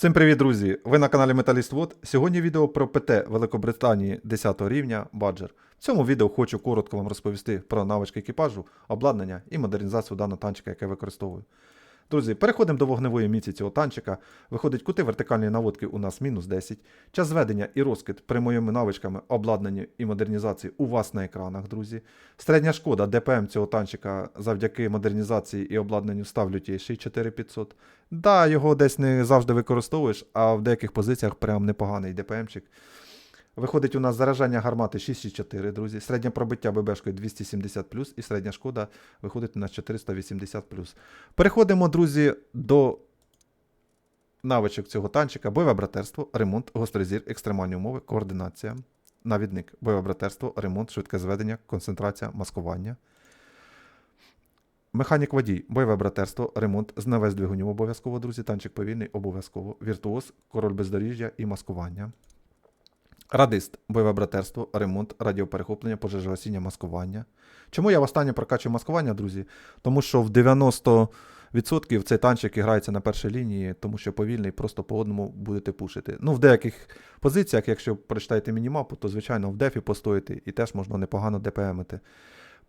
Всім привіт, друзі! Ви на каналі Металіст Вод. Сьогодні відео про ПТ Великобританії 10 рівня Badger. В цьому відео хочу коротко вам розповісти про навички екіпажу, обладнання і модернізацію даного танчика, яке використовую. Друзі, переходимо до вогневої міці цього танчика. Виходить, кути вертикальної наводки у нас мінус 10. Час зведення і розкид при моїми навичками обладнання і модернізації у вас на екранах, друзі. Середня шкода ДПМ цього танчика завдяки модернізації і обладнанню став лютіший 4500. Да, його десь не завжди використовуєш, а в деяких позиціях прям непоганий ДПМчик. Виходить у нас заражання гармати 6,4, друзі. Середнє пробиття ББшкою 270 і середня шкода виходить у нас 480 Переходимо, друзі, до навичок цього танчика: бойове братерство, ремонт, гострий зір, екстремальні умови, координація, навідник, бойове братерство, ремонт, швидке зведення, концентрація, маскування. Механік водій, бойове братерство, ремонт, знавець двигунів обов'язково, друзі, танчик повільний, обов'язково, віртуоз, король бездоріжжя і маскування. Радист, бойове братерство, ремонт, радіоперехоплення, пожежогасіння, маскування. Чому я останнє прокачую маскування, друзі? Тому що в 90% цей танчик грається на першій лінії, тому що повільний, просто по одному будете пушити. Ну, в деяких позиціях, якщо прочитаєте мінімапу, то звичайно в дефі постоїти і теж можна непогано ДПМити.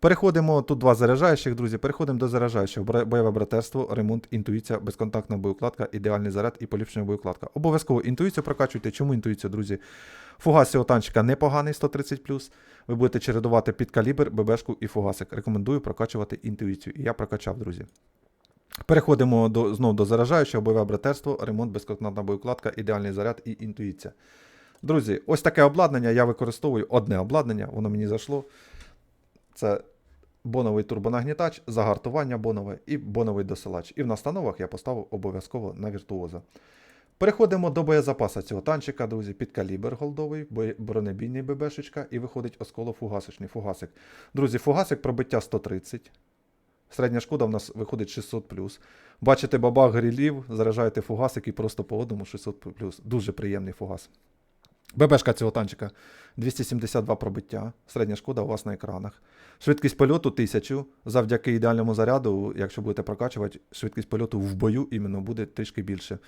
Переходимо тут два заряджаючих, друзі. Переходимо до заряджаючих. Бойове братерство, ремонт, інтуїція, безконтактна боєкладка, ідеальний заряд і поліпшення боєкладка. Обов'язково інтуїцію прокачуйте. Чому інтуїцію, друзі? Фугас цього танчика непоганий 130 Ви будете чередувати під калібр, ББшку і фугасик. Рекомендую прокачувати інтуїцію. І я прокачав, друзі. Переходимо до, знову до заражаючого, бойове братерство, ремонт, безконтактна боєкладка, ідеальний заряд і інтуїція. Друзі, ось таке обладнання я використовую. Одне обладнання, воно мені зайшло. Це боновий турбонагнітач, загартування бонове і боновий досилач. І в настановах я поставив обов'язково на віртуоза. Переходимо до боєзапасу цього танчика, друзі, під калібр голдовий, бронебійний ББшечка і виходить осколо фугасочний фугасик. Друзі, фугасик пробиття 130. Середня шкода в нас виходить 600 Бачите бабах грілів, заряджаєте фугасик і просто по одному 600 Дуже приємний фугас. ББшка цього танчика 272 пробиття. Середня шкода у вас на екранах. Швидкість польоту 1000. Завдяки ідеальному заряду, якщо будете прокачувати, швидкість польоту в бою іменно буде трішки більше.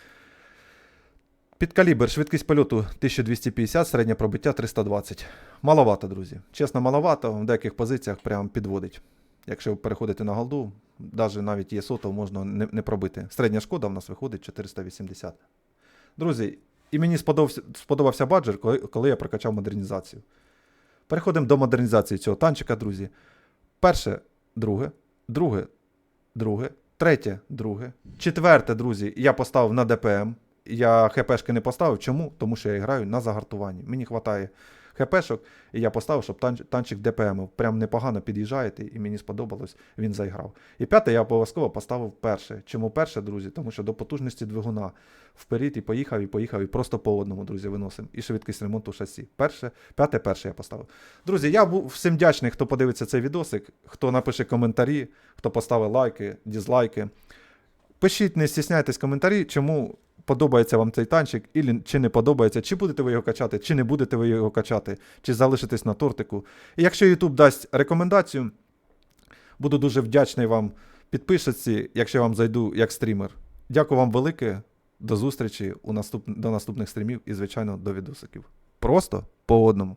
Під калібр, швидкість польоту 1250, середнє пробиття 320. Маловато, друзі. Чесно, маловато, в деяких позиціях прям підводить. Якщо ви переходите на голду, навіть навіть є сото, можна не, не пробити. Середня шкода в нас виходить 480. Друзі, і мені сподобався, сподобався баджер, коли, коли я прокачав модернізацію. Переходимо до модернізації цього танчика, друзі. Перше, друге, друге, друге, третє, друге, четверте, друзі, я поставив на ДПМ. Я ХПшки не поставив. Чому? Тому що я граю на загартуванні. Мені вистачає ХПшок, і я поставив, щоб танч, танчик ДПМ. Прям непогано під'їжджаєте, і мені сподобалось, він заіграв. І п'яте я обов'язково поставив перше. Чому перше, друзі? Тому що до потужності двигуна вперед і поїхав, і поїхав, і просто по одному, друзі, виносимо. І швидкість ремонту шасі. Перше, п'яте, перше я поставив. Друзі, я був всім вдячний, хто подивиться цей відосик, хто напише коментарі, хто поставить лайки, дізлайки. Пишіть, не стісняйтесь коментарі, чому подобається вам цей танчик, і чи не подобається, чи будете ви його качати, чи не будете ви його качати, чи залишитесь на тортику. І якщо YouTube дасть рекомендацію, буду дуже вдячний вам підписці, якщо я вам зайду як стрімер. Дякую вам велике. До зустрічі у наступ... до наступних стрімів і, звичайно, до відосиків. Просто по одному.